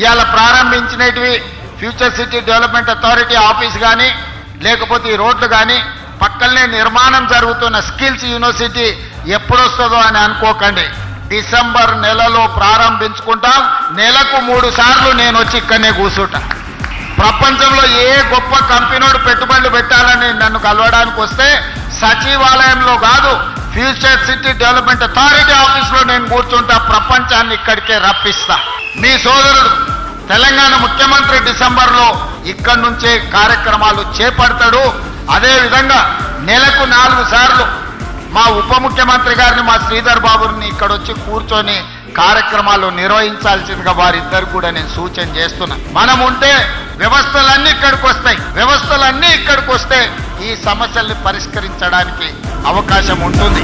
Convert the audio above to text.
ఇవాళ ప్రారంభించినటివి future city development authority office కానీ లేకపోతే ఈ రోడ్లు కానీ పక్కనే నిర్మాణం జరుగుతున్న స్కిల్స్ యూనివర్సిటీ ఎప్పుడొస్తుందో అని అనుకోకండి. డిసెంబర్ నెలలో ప్రారంభించుకుంటాం. నెలకు మూడు సార్లు నేను వచ్చి ఇక్కడనే కూర్చుంటా. ప్రపంచంలో ఏ గొప్ప కంపెనీడు పెట్టుబడులు పెట్టాలని నన్ను కలవడానికి వస్తే సచివాలయంలో కాదు ఫ్యూచర్ సిటీ డెవలప్మెంట్ అథారిటీ ఆఫీస్లో నేను కూర్చుంటా ప్రపంచాన్ని ఇక్కడికే రప్పిస్తా. మీ సోదరుడు తెలంగాణ ముఖ్యమంత్రి డిసెంబర్లో ఇక్కడి నుంచే కార్యక్రమాలు చేపడతాడు. అదేవిధంగా నెలకు నాలుగు సార్లు మా ఉప ముఖ్యమంత్రి గారిని మా శ్రీధర్ బాబుని ఇక్కడ వచ్చి కూర్చొని కార్యక్రమాలు నిర్వహించాల్సిందిగా వారిద్దరు కూడా నేను సూచన చేస్తున్నా. మనం ఉంటే వ్యవస్థలన్నీ ఇక్కడికి వస్తాయి. వ్యవస్థలన్నీ ఇక్కడికి వస్తే ఈ సమస్యల్ని పరిష్కరించడానికి అవకాశం ఉంటుంది.